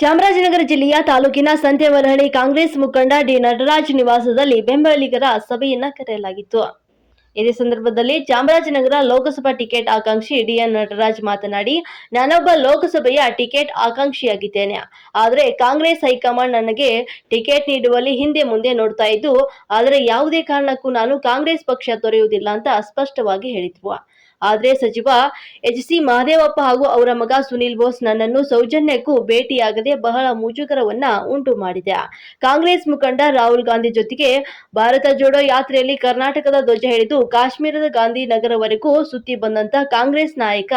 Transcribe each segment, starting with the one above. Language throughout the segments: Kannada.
ಚಾಮರಾಜನಗರ ಜಿಲ್ಲೆಯ ತಾಲೂಕಿನ ಸಂತೆವರಹಳ್ಳಿ ಕಾಂಗ್ರೆಸ್ ಮುಖಂಡ ಡಿ ನಟರಾಜ್ ನಿವಾಸದಲ್ಲಿ ಬೆಂಬಲಿಗರ ಸಭೆಯನ್ನ ಕರೆಯಲಾಗಿತ್ತು. ಇದೇ ಸಂದರ್ಭದಲ್ಲಿ ಚಾಮರಾಜನಗರ ಲೋಕಸಭಾ ಟಿಕೆಟ್ ಆಕಾಂಕ್ಷಿ ಡಿಎನ್ ನಟರಾಜ್ ಮಾತನಾಡಿ, ನಾನೊಬ್ಬ ಲೋಕಸಭೆಯ ಟಿಕೆಟ್ ಆಕಾಂಕ್ಷಿಯಾಗಿದ್ದೇನೆ. ಆದರೆ ಕಾಂಗ್ರೆಸ್ ಹೈಕಮಾಂಡ್ ನನಗೆ ಟಿಕೆಟ್ ನೀಡುವಲ್ಲಿ ಹಿಂದೆ ಮುಂದೆ ನೋಡ್ತಾ ಇದ್ದು, ಆದರೆ ಯಾವುದೇ ಕಾರಣಕ್ಕೂ ನಾನು ಕಾಂಗ್ರೆಸ್ ಪಕ್ಷ ತೊರೆಯುವುದಿಲ್ಲ ಅಂತ ಸ್ಪಷ್ಟವಾಗಿ ಹೇಳಿದ್ರು ಆದ್ರೆ ಸಚಿವ ಎಚ್ ಸಿ ಮಹದೇವಪ್ಪ ಹಾಗೂ ಅವರ ಮಗ ಸುನಿಲ್ ಬೋಸ್ ನನ್ನನ್ನು ಸೌಜನ್ಯಕ್ಕೂ ಭೇಟಿಯಾಗದೆ ಬಹಳ ಮುಜುಗರವನ್ನ ಉಂಟು ಮಾಡಿದೆ. ಕಾಂಗ್ರೆಸ್ ಮುಖಂಡ ರಾಹುಲ್ ಗಾಂಧಿ ಜೊತೆಗೆ ಭಾರತ ಜೋಡೋ ಯಾತ್ರೆಯಲ್ಲಿ ಕರ್ನಾಟಕದ ಧ್ವಜ ಹಿಡಿದು ಕಾಶ್ಮೀರದ ಗಾಂಧಿ ನಗರವರೆಗೂ ಸುತ್ತಿ ಬಂದಂತ ಕಾಂಗ್ರೆಸ್ ನಾಯಕ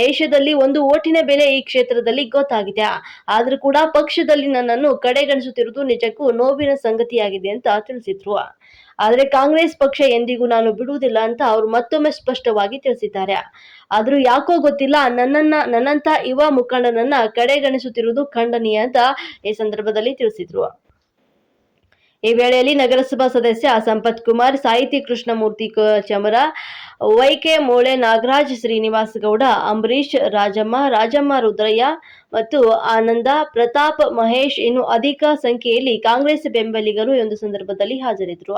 ದೇಶದಲ್ಲಿ ಒಂದು ಓಟಿನ ಬೆಲೆ ಈ ಕ್ಷೇತ್ರದಲ್ಲಿ ಗೊತ್ತಾಗಿದೆ. ಆದರೂ ಕೂಡ ಪಕ್ಷದಲ್ಲಿ ನನ್ನನ್ನು ಕಡೆಗಣಿಸುತ್ತಿರುವುದು ನಿಜಕ್ಕೂ ನೋವಿನ ಸಂಗತಿಯಾಗಿದೆ ಅಂತ ತಿಳಿಸಿದ್ರು. ಆದರೆ ಕಾಂಗ್ರೆಸ್ ಪಕ್ಷ ಎಂದಿಗೂ ನಾನು ಬಿಡುವುದಿಲ್ಲ ಅಂತ ಅವರು ಮತ್ತೊಮ್ಮೆ ಸ್ಪಷ್ಟವಾಗಿ ತಿಳಿಸಿದ್ದಾರೆ. ಆದ್ರೂ ಯಾಕೋ ಗೊತ್ತಿಲ್ಲ, ನನ್ನನ್ನ ನನ್ನಂತ ಯುವ ಮುಖಂಡನನ್ನ ಕಡೆಗಣಿಸುತ್ತಿರುವುದು ಖಂಡನೀಯ ಅಂತ ಈ ಸಂದರ್ಭದಲ್ಲಿ ತಿಳಿಸಿದ್ರು. ಈ ವೇಳೆಯಲ್ಲಿ ನಗರಸಭಾ ಸದಸ್ಯ ಸಂಪತ್ ಕುಮಾರ್, ಸಾಹಿತಿ ಕೃಷ್ಣಮೂರ್ತಿ ಚಮರ ವೈಕೆ ಮೋಳೆ ನಾಗರಾಜ್, ಶ್ರೀನಿವಾಸ್ ಗೌಡ ಅಂಬರೀಶ್ ರಾಜಮ್ಮ ರಾಜಮ್ಮ ರುದ್ರಯ್ಯ ಮತ್ತು ಆನಂದ, ಪ್ರತಾಪ್ ಮಹೇಶ್ ಇನ್ನು ಅಧಿಕ ಸಂಖ್ಯೆಯಲ್ಲಿ ಕಾಂಗ್ರೆಸ್ ಬೆಂಬಲಿಗರು ಒಂದು ಸಂದರ್ಭದಲ್ಲಿ ಹಾಜರಿದ್ದರು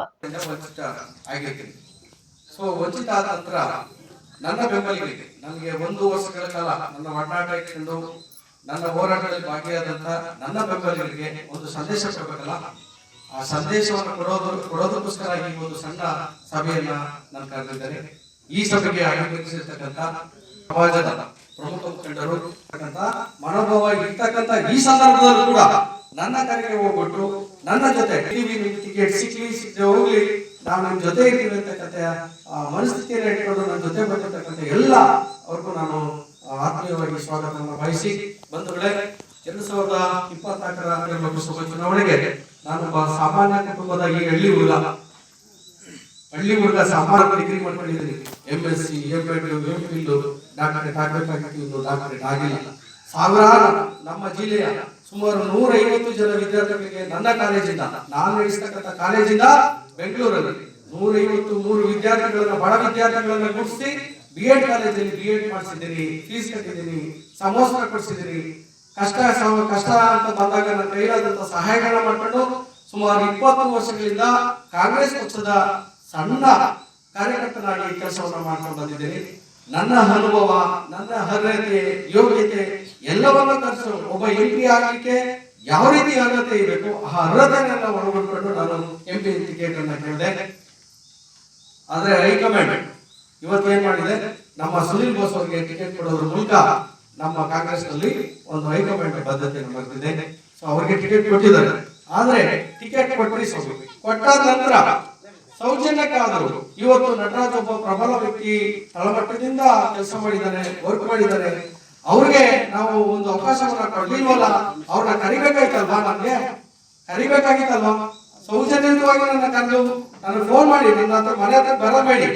ನನ್ನ ಬೆಂಬಲಿಗರಿಗೆ ನನಗೆ ಒಂದು ವರ್ಷಗಳ ಕಾಲ ನನ್ನ ಒಡನಾಟ ಇಟ್ಕೊಂಡು ನನ್ನ ಹೋರಾಟದಲ್ಲಿ ಭಾಗಿಯಾದಂತ ನನ್ನ ಬೆಂಬಲಿಗರಿಗೆ ಒಂದು ಸಂದೇಶ ಕೊಡಬೇಕಲ್ಲ? ಆ ಸಂದೇಶವನ್ನು ಕೊಡೋದು, ಕೊಡೋದಕ್ಕೋಸ್ಕರ ಈ ಒಂದು ಸಣ್ಣ ಸಭೆಯನ್ನ ನಾನು ಕರೆದಿದ್ದೇನೆ. ಈ ಸಭೆಗೆ ಆಗಮಿಸಿರ್ತಕ್ಕಂಥ ಸಮಾಜದ ಪ್ರಮುಖ ಮುಖಂಡರು ಮನೋಭಾವ ಇರ್ತಕ್ಕಂಥ ಈ ಸಂದರ್ಭದಲ್ಲೂ ಕೂಡ ನನ್ನ ಕರೆಗೆ ಹೋಗ್ಬಿಟ್ಟು ನನ್ನ ಜೊತೆ ಟಿವಿ ಸಿಕ್ಲಿ ಸಿಕ್ಕದೆ ಹೋಗ್ಲಿ ನಾವು ನಮ್ಮ ಜೊತೆ ಇರ್ತೀವಿ ಅಂತಕ್ಕಂಥ ಆ, ಮನಸ್ಥಿತಿಯನ್ನು ಇಟ್ಕೊಂಡು ನನ್ನ ಜೊತೆ ಬಂದಿರ್ತಕ್ಕಂಥ ಎಲ್ಲ ಅವ್ರಿಗೂ ನಾನು ಆತ್ಮೀಯವಾಗಿ ಸ್ವಾಗತವನ್ನು ಬಯಸಿ ಬಂಧುಗಳೇ ಎರಡು ಸಾವಿರದ ಇಪ್ಪತ್ನಾಲ್ಕರ ಲೋಕಸಭಾ ಚುನಾವಣೆಗೆ ನಾನೊಬ್ಬ ಸಾಮಾನ್ಯ ಕುಟುಂಬದ ಈ ಹಳ್ಳಿ ಹುಡುಗ ಹಳ್ಳಿ ಹುಡುಗ ಸಾಮಾನ್ಯ ಡಿಗ್ರಿ ಮಾಡ್ಕೊಂಡಿದ್ದೀನಿ. M S C M Ed M Phil doctorate ಆಗಬೇಕಾಗಿತ್ತು ಡಾಕ್ಟರೇಟ್ ಆಗಿಲ್ಲ. ಸಾವಿರಾರು ನಮ್ಮ ಜಿಲ್ಲೆಯ ಸುಮಾರು ನೂರೈವತ್ತು ಜನ ವಿದ್ಯಾರ್ಥಿಗಳಿಗೆ ನನ್ನ ಕಾಲೇಜಿಂದ, ನಾನು ನಡೆಸ್ತಕ್ಕಂಥ ಕಾಲೇಜಿಂದ ಬೆಂಗಳೂರಲ್ಲಿ ನೂರೈವತ್ತು ಮೂರು ವಿದ್ಯಾರ್ಥಿಗಳನ್ನ, ಬಡ ವಿದ್ಯಾರ್ಥಿಗಳನ್ನ ಗುಡಿಸಿ ಬಿ ಎಡ್ ಕಾಲೇಜಲ್ಲಿ ಬಿ ಎಡ್ ಮಾಡಿಸಿದ್ದೀನಿ ಫೀಸ್ ಕಟ್ಟಿದ್ದೀನಿ, ಸಮವಸ್ತ್ರ ಕೊಡಿಸಿದ್ದೀನಿ. ಕಷ್ಟ ಕಷ್ಟ ಅಂತ ಬಂದಾಗ ನನ್ನ ಕೈಲಾದಂತ ಸಹಾಯಗಳನ್ನ ಮಾಡ್ಕೊಂಡು ಸುಮಾರು ಇಪ್ಪತ್ತು ವರ್ಷಗಳಿಂದ ಕಾಂಗ್ರೆಸ್ ಪಕ್ಷದ ಸಣ್ಣ ಕಾರ್ಯಕರ್ತನಾಗಿ ಕೆಲಸವನ್ನು ಮಾಡ್ಕೊಂಡು ಬಂದಿದ್ದೀನಿ. ನನ್ನ ಅನುಭವ, ನನ್ನ ಅರ್ಹತೆ, ಯೋಗ್ಯತೆ ಎಲ್ಲವನ್ನ ತರಿಸಲು, ಒಬ್ಬ ಎಂ ಪಿ ಆಗಲಿಕ್ಕೆ ಯಾವ ರೀತಿ ಅರ್ಹತೆ ಇರಬೇಕು, ಆ ಅರ್ಹತೆನೆಲ್ಲ ಒಳಗೊಂಡ್ಕೊಂಡು ನಾನು ಎಂ ಪಿ ಟಿಕೆಟ್ ಅನ್ನ ಕೇಳಿದೆ. ಆದ್ರೆ ಹೈಕಮಾಂಡ್ ಇವತ್ತು ಏನ್ ಮಾಡಿದೆ? ನಮ್ಮ ಸುನಿಲ್ ಬೋಸ್ ಅವರಿಗೆ ಟಿಕೆಟ್ ಕೊಡೋದ್ರ ಮೂಲಕ ನಮ್ಮ ಕಾಂಗ್ರೆಸ್ನಲ್ಲಿ ಒಂದು ಹೈಕಮಾಂಡ್ ಬದ್ಧತೆಯನ್ನು ಬರೆದಿದೆ ಸೊ ಅವರಿಗೆ ಟಿಕೆಟ್ ಕೊಟ್ಟಿದ್ದಾರೆ. ಆದ್ರೆ ಟಿಕೆಟ್ ಕೊಟ್ಟರೆ ಕೊಟ್ಟ ನಂತರ ಸೌಜನ್ಯಕ್ಕಾದರೂ ಇವತ್ತು ನಟರಾಜ್ ಒಬ್ಬ ಪ್ರಬಲ ವ್ಯಕ್ತಿ ತಳಮಟ್ಟದಿಂದ ಕೆಲಸ ಮಾಡಿದ್ದಾರೆ ವರ್ಕ್ ಮಾಡಿದ್ದಾರೆ ಅವ್ರಿಗೆ ನಾವು ಒಂದು ಅವಕಾಶವನ್ನ ಕೊಡ್ಲಿಲ್ವಲ್ಲ, ಅವ್ರನ್ನ ಕರಿಬೇಕಾಯ್ತಲ್ವಾ ನಮ್ಗೆ? ಕರಿಬೇಕಾಗಿತ್ತಲ್ವಾ? ಸೌಜನ್ಯವಾಗಿ ನನ್ನ ಕರೆದು ನಾನು ಫೋನ್ ಮಾಡಿ, ನನ್ನ ಹತ್ರ ಮನೆ ಹತ್ರ ಬರಬೇಡಿ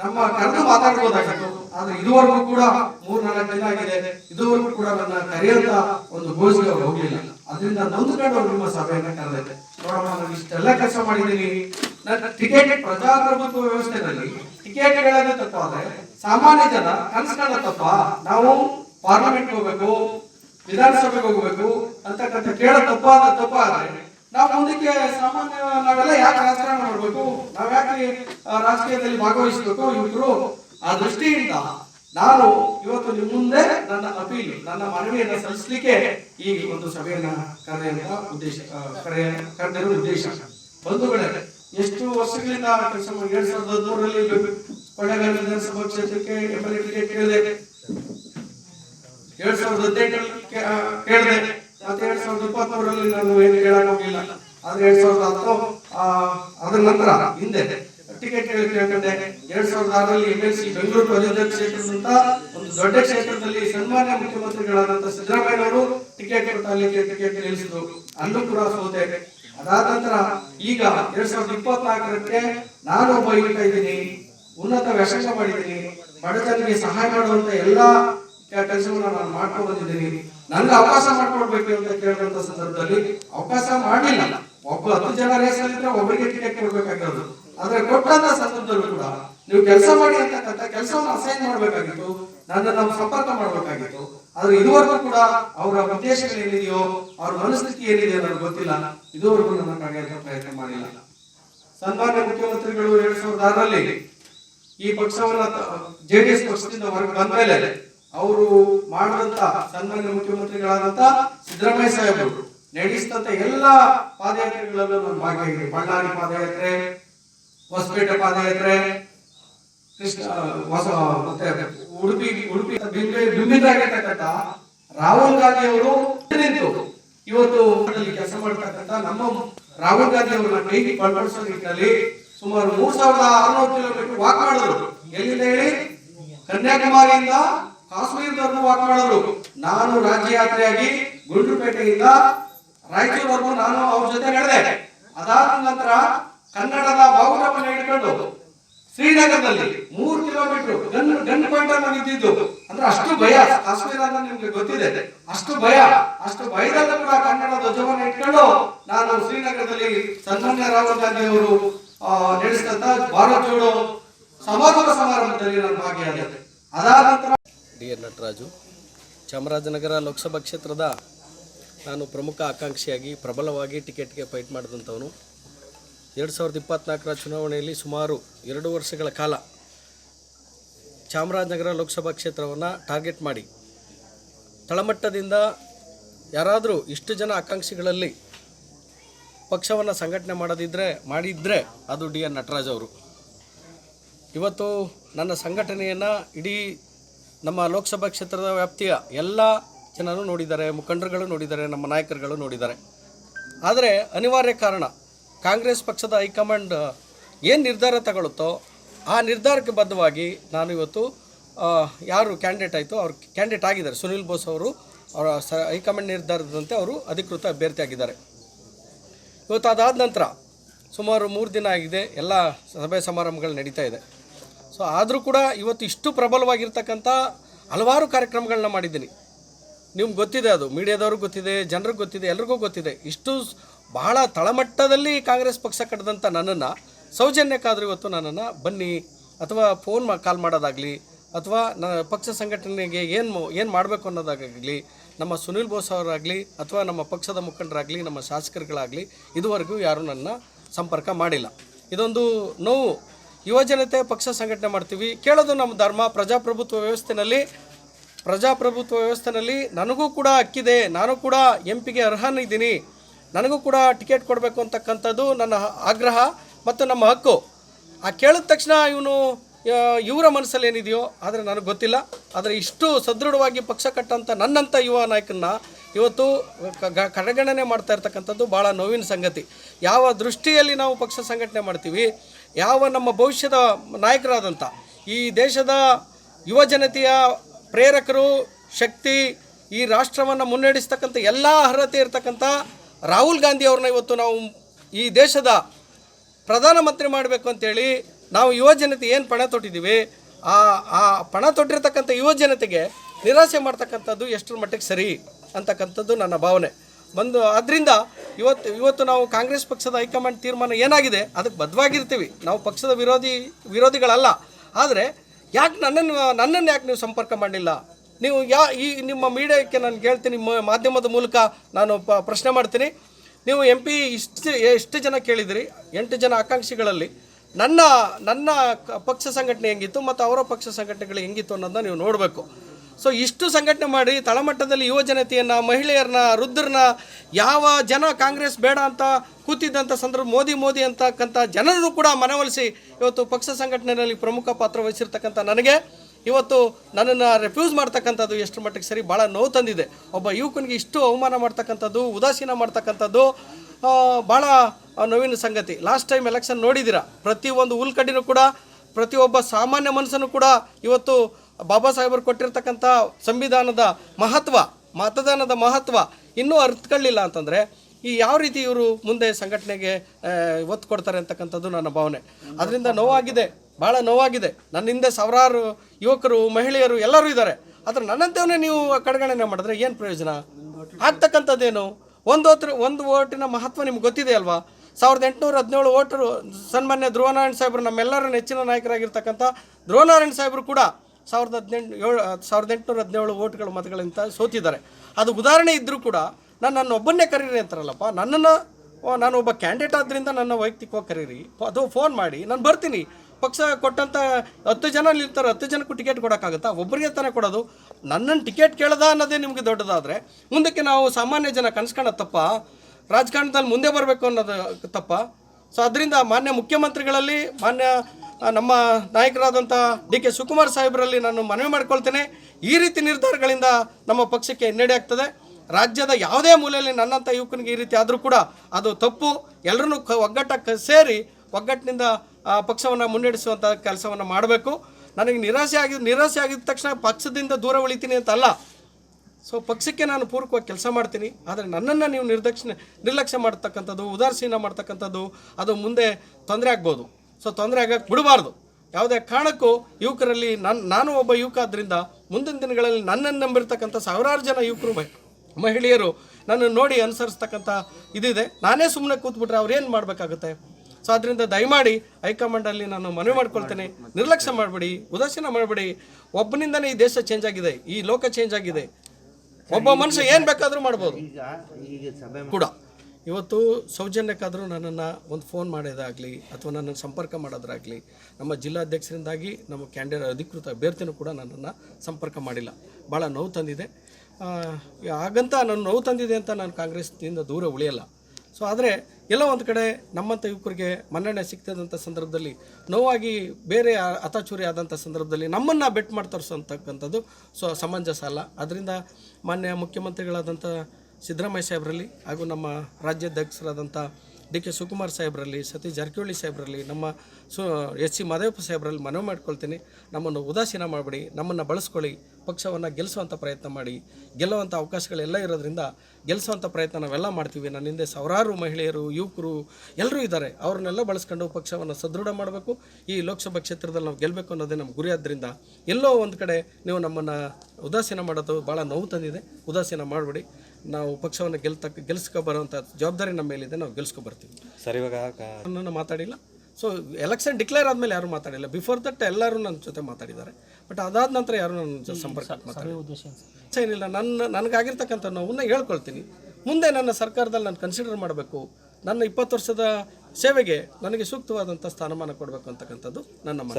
ನಮ್ಮ ಕರೆದು ಮಾತಾಡ್ಬೋದಾಗಿತ್ತು. ಆದ್ರೆ ಇದುವರೆಗೂ ಕೂಡ ಮೂರ್ ನಾಲ್ಕು ದಿನ ಆಗಿದೆ. ಇದುವರೆಗೂ ಕೂಡ ನನ್ನ ಕರೆಯಂತ ಒಂದು ಗೋಜಿಗೆ ಅವ್ರು ಹೋಗ್ಲಿಲ್ಲ. ಅದರಿಂದ ನೊಂದ್ಕೊಂಡು ಅವ್ರು ನಿಮ್ಮ ಸಭೆಯನ್ನ ಕರೆದೈತೆ. ನೋಡಮ್ಮ, ನಾನು ಇಷ್ಟೆಲ್ಲ ಕೆಲಸ ಮಾಡಿದ್ದೀನಿ. ನನ್ನ ಟಿಕೆಟ್ ಪ್ರಜಾಪ್ರಭುತ್ವ ವ್ಯವಸ್ಥೆನಲ್ಲಿ ಹೇಳೋದೇ ತಪ್ಪಾದ್ರೆ ಸಾಮಾನ್ಯ ಜನ ಕನಸ್ಕೊಂಡ ತಪ್ಪ? ನಾವು ಪಾರ್ಲಿಮೆಂಟ್ ಹೋಗ್ಬೇಕು, ವಿಧಾನಸಭೆಗೆ ಹೋಗ್ಬೇಕು ಅಂತಕ್ಕಂಥ ಕೇಳ ತಪ್ಪಾದ ತಪ್ಪಾದ್ರೆ ನಾವು ಮುಂದಕ್ಕೆ ಸಾಮಾನ್ಯ ನಾವೆಲ್ಲ ಯಾಕೆ ರಾಜಕಾರಣ ಮಾಡ್ಬೇಕು? ನಾವ್ ಯಾಕೆ ರಾಜಕೀಯದಲ್ಲಿ ಭಾಗವಹಿಸಬೇಕು ಇವರು ಆ ದೃಷ್ಟಿಯಿಂದ ನಾನು ಇವತ್ತು ನಿಮ್ಮ ಮುಂದೆ ನನ್ನ ಅಪೀಲ್, ನನ್ನ ಮನವಿಯನ್ನು ಸಲ್ಲಿಸಲಿಕ್ಕೆ ಈ ಒಂದು ಸಭೆಯನ್ನ ಕರೆಯುವ ಉದ್ದೇಶ ಕರೆಯ, ಕರೆದಿರುವ ಉದ್ದೇಶ. ಬಂಧುಗಳೇ ಎಷ್ಟು ವರ್ಷಗಳಿಂದ ಕೆಲಸ ಎರಡ್ ಸಾವಿರದ ಹದಿಮೂರರಲ್ಲಿ ಕೊಳ್ಳೇಗಾಲ ವಿಧಾನಸಭಾ ಕ್ಷೇತ್ರಕ್ಕೆ ಎ ಟಿಕೆಟ್ ಕೇಳಿದೆ. ಎರಡ್ ಸಾವಿರದ ಹದಿನೆಂಟರಲ್ಲಿ ಕೇಳಿದೆ. ಮತ್ತೆ ಎರಡ್ ಸಾವಿರದ ಇಪ್ಪತ್ಮೂರರಲ್ಲಿ ನಾನು ಏನು ಕೇಳಕ್ ಹೋಗಿಲ್ಲ. ಆದ್ರೆ ಎರಡ್ ಸಾವಿರದ ಹತ್ತು ಅದರ ನಂತರ, ಹಿಂದೆ ಟಿಕೆಟ್ ಕೇಳಿ ಕೇಳ್ಕೊಂಡೆ ಎರಡ್ ಸಾವಿರದ ಆರರಲ್ಲಿ ಎಂ ಎಲ್ ಸಿ ಬೆಂಗಳೂರು ಪದವೀಧರ ಕ್ಷೇತ್ರದಂತ ಒಂದು ದೊಡ್ಡ ಕ್ಷೇತ್ರದಲ್ಲಿ ಸನ್ಮಾನ್ಯ ಮುಖ್ಯಮಂತ್ರಿಗಳಾದಂತ ಸಿದ್ದರಾಮಯ್ಯ ಅವರು ಟಿಕೆಟ್ ತಾಲೂಕಿಗೆ ಟಿಕೆಟ್ ನಿಲ್ಲಿಸಿದ್ರು. ಅಲ್ಲೂ ಕೂಡ ಸೋತೆ. ಅದಾದ ನಂತರ ಈಗ ಎರಡ್ ಸಾವಿರದ ಇಪ್ಪತ್ನಾಲ್ಕರಕ್ಕೆ ನಾನು ಒಬ್ಬ ಇದ್ದೀನಿ. ಉನ್ನತ ವ್ಯಾಸಂಗ ಮಾಡಿದ್ದೀನಿ. ಬಡಜನಿಗೆ ಸಹಾಯ ಮಾಡುವಂತ ಎಲ್ಲಾ ಕೆಲಸವನ್ನ ನಾನು ಮಾಡ್ಕೊಂಡು ಬಂದಿದ್ದೀನಿ. ನನ್ಗೆ ಅವಕಾಶ ಮಾಡ್ಕೊಡ್ಬೇಕು ಅಂತ ಕೇಳಿದಂತ ಸಂದರ್ಭದಲ್ಲಿ ಅವಕಾಶ ಮಾಡಲಿಲ್ಲ. ಒಬ್ಬ ಹತ್ತು ಜನ ರೇಸಲ್ಲಿದ್ರೆ ಒಬ್ಬರಿಗೆ ಟಿಕೆಟ್ ಕೊಡ್ಬೇಕಾಗಿರೋದು. ಆದ್ರೆ ಕೊಟ್ಟಂತ ಸಂದರ್ಭದಲ್ಲೂ ಕೂಡ ನೀವು ಕೆಲಸ ಮಾಡಿ ಅಂತಕ್ಕಂಥ ಕೆಲಸವನ್ನು ಅಸೈನ್ ಮಾಡ್ಬೇಕಾಗಿತ್ತು. ನನ್ನ ನಾವು ಸಂಪರ್ಕ ಮಾಡ್ಬೇಕಾಗಿತ್ತು. ಆದ್ರೆ ಇದುವರೆಗೂ ಕೂಡ ಅವರ ಉದ್ದೇಶಗಳು ಏನಿದೆಯೋ, ಅವ್ರ ಮನಸ್ಥಿತಿ ಏನಿದೆ ನನಗೆ ಗೊತ್ತಿಲ್ಲ. ಇದುವರೆಗೂ ನನ್ನ ಕಡೆಯಿಂದ ಪ್ರಯತ್ನ ಮಾಡಿಲ್ಲ. ಸನ್ಮಾನ್ಯ ಮುಖ್ಯಮಂತ್ರಿಗಳು ಎರಡ್ ಸಾವಿರದ ಆರರಲ್ಲಿ ಈ ಪಕ್ಷವನ್ನ ಜೆಡಿಎಸ್ ಪಕ್ಷದಿಂದ ಹೊರಗೆ ಬಂದ ಮೇಲೆ ಅವರು ಮಾಡಿದಂತ ಸನ್ಮಾನ್ಯ ಮುಖ್ಯಮಂತ್ರಿಗಳಾದಂತ ಸಿದ್ದರಾಮಯ್ಯ ಸಾಹೇಬರು ನಡೆಸಿದಂತ ಎಲ್ಲ ಪಾದಯಾತ್ರೆಗಳಲ್ಲೂ ನಾನು ಭಾಗಿಯಾಗಿದ್ದೆ ಬಳ್ಳಾರಿ ಪಾದಯಾತ್ರೆ, ಹೊಸಪೇಟೆ ಪಾದಯಾತ್ರೆ, ಕೃಷ್ಣ ಹೊಸ, ಮತ್ತೆ ಉಡುಪಿ ಉಡುಪಿ, ಬಿಂಬಿ, ಬಿಂಬಿತರಾಗಿರ್ತಕ್ಕಂಥ ರಾಹುಲ್ ಗಾಂಧಿ ಅವರು ನಿಂತು ಇವತ್ತು ಕೆಲಸ ಮಾಡ್ತಕ್ಕಂಥ ನಮ್ಮ ರಾಹುಲ್ ಗಾಂಧಿ ಅವರನ್ನ ಕೈಗೆ ಬಲಪಡಿಸೋ ನಿಟ್ಟಿನಲ್ಲಿ ಸುಮಾರು ಮೂರ್ ಸಾವಿರದ ಆರುನೂರು ಕಿಲೋಮೀಟರ್ ವಾಕ್ ಮಾಡಿದ್ರು. ಎಲ್ಲಿಂದ ಹೇಳಿ? ಕನ್ಯಾಕುಮಾರಿಯಿಂದ ಕಾಶ್ಮೀರದವರೆಗೂ ವಾಕ್ ನಾನು ರಾಜ್ಯ ಯಾತ್ರೆಯಾಗಿ ಗುಂಡ್ಲುಪೇಟೆಯಿಂದ ರಾಯಚೂರ್ವರೆಗೂ ನಾನು ಅವ್ರ ಜೊತೆ ನಡೆದೆ. ಅದಾದ ನಂತರ ಕನ್ನಡದ ಬಾವುಟವನ್ನು ಹಿಡ್ಕೊಂಡು ಶ್ರೀನಗರದಲ್ಲಿ ಮೂರು ಕಿಲೋಮೀಟರ್ ಗನ್ ಗನ್ ಪಾಯಿಂಟ್ ಅನ್ನು ಇದ್ದಿದ್ದು ಅಂದ್ರೆ ಅಷ್ಟು ಭಯ. ಕಾಶ್ಮೀರ ಅಂತ ನಿಮ್ಗೆ ಗೊತ್ತಿದೆ. ಅಷ್ಟು ಭಯ. ಅಷ್ಟು ಭಯದಲ್ಲೂ ಕೂಡ ಕನ್ನಡ ಧ್ವಜವನ್ನು ಇಟ್ಕೊಂಡು ನಾನು ಶ್ರೀನಗರದಲ್ಲಿ ಸನ್ಮಾನ್ಯ ರಾಹುಲ್ ಗಾಂಧಿ ಅವರು ನಡೆಸಿದಂತ ಭಾರತ ಜೋಡೋ ಸಮಾರೋಪ ಸಮಾರಂಭದಲ್ಲಿ ನಾನು ಭಾಗಿಯಾಗಿದ್ದೆ ಅದಾದ ನಂತರ ಡಿ ಎನ್ ನಟರಾಜು. ಚಾಮರಾಜನಗರ ಲೋಕಸಭಾ ಕ್ಷೇತ್ರದ ನಾನು ಪ್ರಮುಖ ಆಕಾಂಕ್ಷಿಯಾಗಿ ಪ್ರಬಲವಾಗಿ ಟಿಕೆಟ್ಗೆ ಫೈಟ್ ಮಾಡಿದಂಥವನು. ಎರಡು ಸಾವಿರದ ಇಪ್ಪತ್ನಾಲ್ಕರ ಚುನಾವಣೆಯಲ್ಲಿ ಸುಮಾರು ಎರಡು ವರ್ಷಗಳ ಕಾಲ ಚಾಮರಾಜನಗರ ಲೋಕಸಭಾ ಕ್ಷೇತ್ರವನ್ನು ಟಾರ್ಗೆಟ್ ಮಾಡಿ. ತಳಮಟ್ಟದಿಂದ ಯಾರಾದರೂ ಇಷ್ಟು ಜನ ಆಕಾಂಕ್ಷಿಗಳಲ್ಲಿ ಪಕ್ಷವನ್ನು ಸಂಘಟನೆ ಮಾಡದಿದ್ದರೆ ಮಾಡಿದರೆ ಅದು ಡಿ ಎನ್ ನಟರಾಜ್ ಅವರು. ಇವತ್ತು ನನ್ನ ಸಂಘಟನೆಯನ್ನು ಇಡೀ ನಮ್ಮ ಲೋಕಸಭಾ ಕ್ಷೇತ್ರದ ವ್ಯಾಪ್ತಿಯ ಎಲ್ಲ ಜನರು ನೋಡಿದ್ದಾರೆ, ಮುಖಂಡರುಗಳು ನೋಡಿದ್ದಾರೆ, ನಮ್ಮ ನಾಯಕರುಗಳು ನೋಡಿದ್ದಾರೆ. ಆದರೆ ಅನಿವಾರ್ಯ ಕಾರಣ, ಕಾಂಗ್ರೆಸ್ ಪಕ್ಷದ ಹೈಕಮಾಂಡ್, ಏನು ನಿರ್ಧಾರ ತಗೊಳುತ್ತೋ ಆ ನಿರ್ಧಾರಕ್ಕೆ ಬದ್ಧವಾಗಿ ನಾನು ಇವತ್ತು ಯಾರು ಕ್ಯಾಂಡಿಡೇಟ್ ಆಯಿತು ಅವ್ರು ಕ್ಯಾಂಡಿಡೇಟ್ ಆಗಿದ್ದಾರೆ. ಸುನಿಲ್ ಬೋಸ್ ಅವರು ಅವರ ಸ, ಹೈಕಮಾಂಡ್ ನಿರ್ಧಾರದಂತೆ ಅವರು ಅಧಿಕೃತ ಅಭ್ಯರ್ಥಿ ಆಗಿದ್ದಾರೆ. ಇವತ್ತು ಅದಾದ ನಂತರ ಸುಮಾರು ಮೂರು ದಿನ ಆಗಿದೆ, ಎಲ್ಲ ಸಭೆ ಸಮಾರಂಭಗಳು ನಡೀತಾ ಇದೆ. ಸೊ ಆದರೂ ಕೂಡ ಇವತ್ತು ಇಷ್ಟು ಪ್ರಬಲವಾಗಿರ್ತಕ್ಕಂಥ ಹಲವಾರು ಕಾರ್ಯಕ್ರಮಗಳನ್ನ ಮಾಡಿದ್ದೀನಿ. ನಿಮ್ಗೆ ಗೊತ್ತಿದೆ ಅದು. ಮೀಡಿಯಾದವ್ರಿಗೆ ಗೊತ್ತಿದೆ, ಜನರಿಗೆ ಗೊತ್ತಿದೆ, ಎಲ್ರಿಗೂ ಗೊತ್ತಿದೆ. ಇಷ್ಟು ಬಹಳ ತಳಮಟ್ಟದಲ್ಲಿ ಕಾಂಗ್ರೆಸ್ ಪಕ್ಷ ಕಟ್ಟಿದಂಥ ನನ್ನನ್ನು, ಸೌಜನ್ಯಕ್ಕಾದರೂ ಇವತ್ತು ನನ್ನನ್ನು ಬನ್ನಿ ಅಥವಾ ಫೋನ್ ಮಾ, ಕಾಲ್ ಮಾಡೋದಾಗಲಿ ಅಥವಾ ನ, ಪಕ್ಷ ಸಂಘಟನೆಗೆ ಏನು ಏನು ಮಾಡಬೇಕು ಅನ್ನೋದಾಗಲಿ, ನಮ್ಮ ಸುನಿಲ್ ಬೋಸ್ ಅವರಾಗಲಿ ಅಥವಾ ನಮ್ಮ ಪಕ್ಷದ ಮುಖಂಡರಾಗಲಿ, ನಮ್ಮ ಶಾಸಕರುಗಳಾಗಲಿ ಇದುವರೆಗೂ ಯಾರೂ ನನ್ನ ಸಂಪರ್ಕ ಮಾಡಿಲ್ಲ. ಇದೊಂದು ನೋವು. ಯುವಜನತೆ ಪಕ್ಷ ಸಂಘಟನೆ ಮಾಡ್ತೀವಿ. ಕೇಳೋದು ನಮ್ಮ ಧರ್ಮ. ಪ್ರಜಾಪ್ರಭುತ್ವ ವ್ಯವಸ್ಥೆನಲ್ಲಿ ಪ್ರಜಾಪ್ರಭುತ್ವ ವ್ಯವಸ್ಥೆನಲ್ಲಿ ನನಗೂ ಕೂಡ ಹಕ್ಕಿದೆ. ನಾನು ಕೂಡ ಎಂ ಪಿಗೆ ಅರ್ಹನಿದ್ದೀನಿ. ನನಗೂ ಕೂಡ ಟಿಕೆಟ್ ಕೊಡಬೇಕು ಅಂತಕ್ಕಂಥದ್ದು ನನ್ನ ಆಗ್ರಹ ಮತ್ತು ನಮ್ಮ ಹಕ್ಕು. ಆ ಕೇಳಿದ ತಕ್ಷಣ ಇವನು ಇವರ ಮನಸ್ಸಲ್ಲಿ ಏನಿದೆಯೋ ಆದರೆ ನನಗೆ ಗೊತ್ತಿಲ್ಲ. ಆದರೆ ಇಷ್ಟು ಸದೃಢವಾಗಿ ಪಕ್ಷ ಕಟ್ಟಂಥ ನನ್ನಂಥ ಯುವ ನಾಯಕನ್ನ ಇವತ್ತು ಕಡೆಗಣನೆ ಮಾಡ್ತಾ ಇರ್ತಕ್ಕಂಥದ್ದು ಭಾಳ ನೋವಿನ ಸಂಗತಿ. ಯಾವ ದೃಷ್ಟಿಯಲ್ಲಿ ನಾವು ಪಕ್ಷ ಸಂಘಟನೆ ಮಾಡ್ತೀವಿ ಯಾವ ನಮ್ಮ ಭವಿಷ್ಯದ ನಾಯಕರಾದಂಥ ಈ ದೇಶದ ಯುವ ಜನತೆಯ ಪ್ರೇರಕರು, ಶಕ್ತಿ, ಈ ರಾಷ್ಟ್ರವನ್ನು ಮುನ್ನಡೆಸ್ತಕ್ಕಂಥ ಎಲ್ಲ ಅರ್ಹತೆ ಇರತಕ್ಕಂಥ ರಾಹುಲ್ ಗಾಂಧಿ ಅವ್ರನ್ನ ಇವತ್ತು ನಾವು ಈ ದೇಶದ ಪ್ರಧಾನಮಂತ್ರಿ ಮಾಡಬೇಕು ಅಂತೇಳಿ ನಾವು ಯುವ ಜನತೆ ಏನು ಪಣ ತೊಟ್ಟಿದ್ದೀವಿ, ಆ ಆ ಪಣ ತೊಟ್ಟಿರ್ತಕ್ಕಂಥ ಯುವ ಜನತೆಗೆ ನಿರಾಸೆ ಮಾಡ್ತಕ್ಕಂಥದ್ದು ಎಷ್ಟರ ಮಟ್ಟಿಗೆ ಸರಿ ಅಂತಕ್ಕಂಥದ್ದು ನನ್ನ ಭಾವನೆ. ಬಂದು ಅದರಿಂದ ಇವತ್ತು ಇವತ್ತು ನಾವು ಕಾಂಗ್ರೆಸ್ ಪಕ್ಷದ ಹೈಕಮಾಂಡ್ ತೀರ್ಮಾನ ಏನಾಗಿದೆ, ಅದಕ್ಕೆ ಬದ್ಧವಾಗಿರ್ತೀವಿ. ನಾವು ಪಕ್ಷದ ವಿರೋಧಿ, ವಿರೋಧಿಗಳಲ್ಲ. ಆದರೆ ಯಾಕೆ ನನ್ನನ್ನು ನನ್ನನ್ನು ಯಾಕೆ ನೀವು ಸಂಪರ್ಕ ಮಾಡಲಿಲ್ಲ? ನೀವು ಯಾ, ಈ ನಿಮ್ಮ ಮೀಡಿಯಾಕ್ಕೆ ನಾನು ಕೇಳ್ತೀನಿ ಮಾಧ್ಯಮದ ಮೂಲಕ ನಾನು ಪ, ಪ್ರಶ್ನೆ ಮಾಡ್ತೀನಿ. ನೀವು ಎಂ ಪಿ ಇಷ್ಟು, ಎಷ್ಟು ಜನ ಕೇಳಿದಿರಿ? ಎಂಟು ಜನ ಆಕಾಂಕ್ಷಿಗಳಲ್ಲಿ. ನನ್ನ ನನ್ನ ಪಕ್ಷ ಸಂಘಟನೆ ಹೆಂಗಿತ್ತು ಮತ್ತು ಅವರ ಪಕ್ಷ ಸಂಘಟನೆಗಳು ಹೆಂಗಿತ್ತು ಅನ್ನೋದನ್ನ ನೀವು ನೋಡಬೇಕು. ಸೊ ಇಷ್ಟು ಸಂಘಟನೆ ಮಾಡಿ ತಳಮಟ್ಟದಲ್ಲಿ ಯುವ ಜನತೆಯನ್ನು, ಮಹಿಳೆಯರನ್ನ, ವೃದ್ಧರನ್ನ, ಯಾವ ಜನ ಕಾಂಗ್ರೆಸ್ ಬೇಡ ಅಂತ ಕೂತಿದ್ದಂಥ ಸಂದರ್ಭ ಮೋದಿ ಮೋದಿ ಅಂತಕ್ಕಂಥ ಜನರನ್ನು ಕೂಡ ಮನವೊಲಿಸಿ ಇವತ್ತು ಪಕ್ಷ ಸಂಘಟನೆಯಲ್ಲಿ ಪ್ರಮುಖ ಪಾತ್ರ ವಹಿಸಿರ್ತಕ್ಕಂಥ ನನಗೆ. ಇವತ್ತು ನನ್ನನ್ನು ರೆಫ್ಯೂಸ್ ಮಾಡ್ತಕ್ಕಂಥದ್ದು ಎಷ್ಟು ಮಟ್ಟಿಗೆ ಸರಿ ಭಾಳ ನೋವು ತಂದಿದೆ. ಒಬ್ಬ ಯುವಕನಿಗೆ ಇಷ್ಟು ಅವಮಾನ ಮಾಡ್ತಕ್ಕಂಥದ್ದು, ಉದಾಸೀನ ಮಾಡ್ತಕ್ಕಂಥದ್ದು ಭಾಳ ನೋವಿನ ಸಂಗತಿ. ಲಾಸ್ಟ್ ಟೈಮ್ ಎಲೆಕ್ಷನ್ ನೋಡಿದ್ದೀರಾ? ಪ್ರತಿಯೊಂದು ಹುಲ್ಕಡ್ಡಿನೂ ಕೂಡ, ಪ್ರತಿಯೊಬ್ಬ ಸಾಮಾನ್ಯ ಮನಸ್ಸನ್ನು ಕೂಡ ಇವತ್ತು ಬಾಬಾ ಸಾಹೇಬರು ಕೊಟ್ಟಿರ್ತಕ್ಕಂಥ ಸಂವಿಧಾನದ ಮಹತ್ವ, ಮತದಾನದ ಮಹತ್ವ ಇನ್ನೂ ಅರ್ಥಕೊಳ್ಳಿಲ್ಲ ಅಂತಂದರೆ ಈ ಯಾವ ರೀತಿ ಇವರು ಮುಂದೆ ಸಂಘಟನೆಗೆ ಒತ್ತು ಕೊಡ್ತಾರೆ ಅಂತಕ್ಕಂಥದ್ದು ನನ್ನ ಭಾವನೆ. ಅದರಿಂದ ನೋವಾಗಿದೆ ಭಾಳ ನೋವಾಗಿದೆ. ನನ್ನ ಹಿಂದೆ ಸಾವಿರಾರು ಯುವಕರು, ಮಹಿಳೆಯರು ಎಲ್ಲರೂ ಇದ್ದಾರೆ. ಆದರೆ ನನ್ನಂತವನ್ನೇ ನೀವು ಕಡೆಗಣನೆ ಮಾಡಿದ್ರೆ ಏನು ಪ್ರಯೋಜನ? ಆಗ್ತಕ್ಕಂಥದ್ದೇನು? ಒಂದು ಹೊತ್ತು ಒಂದು ಓಟಿನ ಮಹತ್ವ ನಿಮ್ಗೆ ಗೊತ್ತಿದೆ ಅಲ್ವಾ? ಸಾವಿರದ ಎಂಟುನೂರ ಹದಿನೇಳು ಓಟರು ಸನ್ಮಾನ್ಯ ಧ್ರುವನಾರಾಯಣ ಸಾಹೇಬರು ನಮ್ಮೆಲ್ಲರ ನೆಚ್ಚಿನ ನಾಯಕರಾಗಿರ್ತಕ್ಕಂಥ ಧ್ರುವನಾರಾಯಣ ಸಾಹೇಬರು ಕೂಡ ಸಾವಿರದ ಹದಿನೆಂಟು ಏಳು ಸಾವಿರದ ಎಂಟುನೂರ ಹದಿನೇಳು ಓಟ್ಗಳು ಮತಗಳಿಂದ ಸೋತಿದ್ದಾರೆ. ಅದು ಉದಾಹರಣೆ ಇದ್ದರೂ ಕೂಡ ನಾನು ನನ್ನ ಒಬ್ಬನ್ನೇ ಕರೀರಿ ಅಂತಾರಲ್ಲಪ್ಪ, ನನ್ನನ್ನು ನಾನು ಒಬ್ಬ ಕ್ಯಾಂಡಿಡೇಟ್ ಆದ್ದರಿಂದ ನನ್ನ ವೈಯಕ್ತಿಕವಾಗಿ ಕರೀರಿ. ಅದು ಫೋನ್ ಮಾಡಿ, ನಾನು ಬರ್ತೀನಿ. ಪಕ್ಷ ಕೊಟ್ಟಂಥ ಹತ್ತು ಜನ ನಿಲ್ತಾರೆ, ಹತ್ತು ಜನಕ್ಕೂ ಟಿಕೆಟ್ ಕೊಡೋಕ್ಕಾಗುತ್ತಾ? ಒಬ್ಬರಿಗೆ ತಾನೇ ಕೊಡೋದು? ನನ್ನನ್ನು ಟಿಕೆಟ್ ಕೇಳ್ದ ಅನ್ನೋದೇ ನಿಮಗೆ ದೊಡ್ಡದಾದರೆ, ಮುಂದಕ್ಕೆ ನಾವು ಸಾಮಾನ್ಯ ಜನ ಕನ್ಸ್ಕೊಳ್ಳೋ ತಪ್ಪ? ರಾಜಕಾರಣದಲ್ಲಿ ಮುಂದೆ ಬರಬೇಕು ಅನ್ನೋದು ತಪ್ಪ? ಸೊ, ಅದರಿಂದ ಮಾನ್ಯ ಮುಖ್ಯಮಂತ್ರಿಗಳಲ್ಲಿ ಮಾನ್ಯ ನಮ್ಮ ನಾಯಕರಾದಂಥ ಡಿ ಕೆ ಸುಕುಮಾರ್ ಸಾಹೇಬರಲ್ಲಿ ನಾನು ಮನವಿ ಮಾಡ್ಕೊಳ್ತೇನೆ. ಈ ರೀತಿ ನಿರ್ಧಾರಗಳಿಂದ ನಮ್ಮ ಪಕ್ಷಕ್ಕೆ ಹಿನ್ನಡೆ ಆಗ್ತದೆ. ರಾಜ್ಯದ ಯಾವುದೇ ಮೂಲೆಯಲ್ಲಿ ನನ್ನಂಥ ಯುವಕನಿಗೆ ಈ ರೀತಿ ಆದರೂ ಕೂಡ ಅದು ತಪ್ಪು. ಎಲ್ಲರನ್ನೂ ಕ ಒಗ್ಗಟ್ಟಾಗಿ ಸೇರಿ ಒಗ್ಗಟ್ಟಿನಿಂದ ಪಕ್ಷವನ್ನು ಮುನ್ನಡೆಸುವಂಥ ಕೆಲಸವನ್ನು ಮಾಡಬೇಕು. ನನಗೆ ನಿರಾಸೆ ಆಗಿ, ನಿರಾಸೆ ಆಗಿದ ತಕ್ಷಣ ಪಕ್ಷದಿಂದ ದೂರ ಉಳಿತೀನಿ ಅಂತ ಅಲ್ಲ. ಸೊ ಪಕ್ಷಕ್ಕೆ ನಾನು ಪೂರಕವಾಗಿ ಕೆಲಸ ಮಾಡ್ತೀನಿ. ಆದರೆ ನನ್ನನ್ನು ನೀವು ನಿರ್ದಕ್ಷಿಣೆ, ನಿರ್ಲಕ್ಷ್ಯ ಮಾಡ್ತಕ್ಕಂಥದ್ದು, ಉದಾಸೀನ ಮಾಡ್ತಕ್ಕಂಥದ್ದು, ಅದು ಮುಂದೆ ತೊಂದರೆ ಆಗ್ಬೋದು. ಸೊ ತೊಂದರೆ ಆಗಕ್ಕೆ ಬಿಡಬಾರ್ದು. ಯಾವುದೇ ಕಾರಣಕ್ಕೂ ಯುವಕರಲ್ಲಿ ನನ್ನ ನಾನು ಒಬ್ಬ ಯುವಕ ಆದ್ದರಿಂದ ಮುಂದಿನ ದಿನಗಳಲ್ಲಿ ನನ್ನನ್ನು ನಂಬಿರ್ತಕ್ಕಂಥ ಸಾವಿರಾರು ಜನ ಯುವಕರು ಮಹಿ- ಮಹಿಳೆಯರು ನನ್ನ ನೋಡಿ ಅನುಸರಿಸ್ತಕ್ಕಂಥ ಇದಿದೆ. ನಾನೇ ಸುಮ್ಮನೆ ಕೂತ್ಬಿಟ್ರೆ ಅವ್ರು ಏನು ಮಾಡಬೇಕಾಗುತ್ತೆ? ಸೊ ಅದರಿಂದ ದಯಮಾಡಿ ಹೈಕಮಾಂಡಲ್ಲಿ ನಾನು ಮನವಿ ಮಾಡ್ಕೊಳ್ತೇನೆ. ನಿರ್ಲಕ್ಷ್ಯ ಮಾಡಬೇಡಿ ಉದಾಸೀನ ಮಾಡಬೇಡಿ. ಒಬ್ಬನಿಂದನೇ ಈ ದೇಶ ಚೇಂಜ್ ಆಗಿದೆ ಈ ಲೋಕ ಚೇಂಜ್ ಆಗಿದೆ. ಒಬ್ಬ ಮನುಷ್ಯ ಏನು ಬೇಕಾದರೂ ಮಾಡ್ಬೋದು. ಕೂಡ. ಇವತ್ತು ಸೌಜನ್ಯಕ್ಕಾದರೂ ನನ್ನನ್ನು ಒಂದು ಫೋನ್ ಮಾಡೋದಾಗಲಿ ಅಥವಾ ನನ್ನನ್ನು ಸಂಪರ್ಕ ಮಾಡೋದಾಗಲಿ ನಮ್ಮ ಜಿಲ್ಲಾಧ್ಯಕ್ಷರಿಂದಾಗಿ, ನಮ್ಮ ಕ್ಯಾಂಡಿಡೇಟ್ ಅಧಿಕೃತ ಅಭ್ಯರ್ಥಿನೂ ಕೂಡ ನನ್ನನ್ನು ಸಂಪರ್ಕ ಮಾಡಿಲ್ಲ. ಭಾಳ ನೋವು ತಂದಿದೆ. ಹಾಗಂತ ನಾನು ನೋವು ತಂದಿದೆ ಅಂತ ನಾನು ಕಾಂಗ್ರೆಸ್ನಿಂದ ದೂರ ಉಳಿಯಲ್ಲ. ಸೊ, ಆದರೆ ಎಲ್ಲ ಒಂದು ಕಡೆ ನಮ್ಮಂಥ ಯುವಕರಿಗೆ ಮನ್ನಣೆ ಸಿಗ್ತದಂಥ ಸಂದರ್ಭದಲ್ಲಿ, ನೋವಾಗಿ ಬೇರೆ ಅತಾಚೂರಿ ಆದಂಥ ಸಂದರ್ಭದಲ್ಲಿ ನಮ್ಮನ್ನು ಬೆಟ್ ಮಾಡಿ ತೋರಿಸೋಂತಕ್ಕಂಥದ್ದು ಸೊ, ಸಮಂಜಸ ಅಲ್ಲ. ಅದರಿಂದ ಮಾನ್ಯ ಮುಖ್ಯಮಂತ್ರಿಗಳಾದಂಥ ಸಿದ್ದರಾಮಯ್ಯ ಸಾಹೇಬರಲ್ಲಿ ಹಾಗೂ ನಮ್ಮ ರಾಜ್ಯಾಧ್ಯಕ್ಷರಾದಂಥ ಡಿ ಕೆ ಶಿವಕುಮಾರ್ ಸಾಹೇಬರಲ್ಲಿ, ಸತೀಶ್ ಜಾರಕಿಹೊಳಿ ಸಾಹೇಬರಲ್ಲಿ, ನಮ್ಮ ಸು ಎಚ್ ಸಿ ಮಾದೇವಪ್ಪ ಸಾಹೇಬರಲ್ಲಿ ಮನವಿ ಮಾಡ್ಕೊಳ್ತೀನಿ. ನಮ್ಮನ್ನು ಉದಾಸೀನ ಮಾಡಬೇಡಿ, ನಮ್ಮನ್ನು ಬಳಸ್ಕೊಳ್ಳಿ, ಪಕ್ಷವನ್ನು ಗೆಲ್ಲಿಸುವಂಥ ಪ್ರಯತ್ನ ಮಾಡಿ. ಗೆಲ್ಲುವಂಥ ಅವಕಾಶಗಳೆಲ್ಲ ಇರೋದ್ರಿಂದ ಗೆಲ್ಲಿಸುವಂಥ ಪ್ರಯತ್ನ ನಾವೆಲ್ಲ ಮಾಡ್ತೀವಿ. ನನ್ನ ಹಿಂದೆ ಸಾವಿರಾರು ಮಹಿಳೆಯರು, ಯುವಕರು, ಎಲ್ಲರೂ ಇದ್ದಾರೆ. ಅವ್ರನ್ನೆಲ್ಲ ಬಳಸ್ಕೊಂಡು ಪಕ್ಷವನ್ನು ಸದೃಢ ಮಾಡಬೇಕು. ಈ ಲೋಕಸಭಾ ಕ್ಷೇತ್ರದಲ್ಲಿ ನಾವು ಗೆಲ್ಲಬೇಕು ಅನ್ನೋದೇ ನಮ್ಮ ಗುರಿ. ಆದ್ದರಿಂದ ಎಲ್ಲೋ ಒಂದು ಕಡೆ ನೀವು ನಮ್ಮನ್ನು ಉದಾಸೀನ ಮಾಡೋದು ಭಾಳ ನೋವು ತಂದಿದೆ. ಉದಾಸೀನ ಮಾಡಬೇಡಿ. ನಾವು ಪಕ್ಷವನ್ನು ಗೆಲ್ತಕ್ಕ ಗೆಲ್ಸ್ಕೊ ಬರುವಂಥ ಜವಾಬ್ದಾರಿ ನಮ್ಮ ಮೇಲಿದೆ ನಾವು ಗೆಲ್ಸ್ಕೊ ಬರ್ತೀವಿ ಸರ್ ಇವಾಗ ನಾನು ನನ್ನನ್ನು ಮಾತಾಡಿಲ್ಲ. ಸೊ ಎಲೆಕ್ಷನ್ ಡಿಕ್ಲೇರ್ ಆದಮೇಲೆ ಯಾರು ಮಾತಾಡಿಲ್ಲ. ಬಿಫೋರ್ ದಟ್ ಎಲ್ಲರೂ ನನ್ನ ಜೊತೆ ಮಾತಾಡಿದ್ದಾರೆ. ಬಟ್ ಅದಾದ ನಂತರ ಯಾರು ನನ್ನ ಜೊತೆ ಸಂಪರ್ಕ ಮಾತಾಡಿ ಏನಿಲ್ಲ ನನ್ನ ನನಗಾಗಿರ್ತಕ್ಕಂಥ ನೋವನ್ನ ಹೇಳ್ಕೊಳ್ತೀನಿ. ಮುಂದೆ ನನ್ನ ಸರ್ಕಾರದಲ್ಲಿ ನಾನು ಕನ್ಸಿಡರ್ ಮಾಡಬೇಕು. ನನ್ನ ಇಪ್ಪತ್ತು ವರ್ಷದ ಸೇವೆಗೆ ನನಗೆ ಸೂಕ್ತವಾದಂಥ ಸ್ಥಾನಮಾನ ಕೊಡಬೇಕು ಅಂತಕ್ಕಂಥದ್ದು ನನ್ನ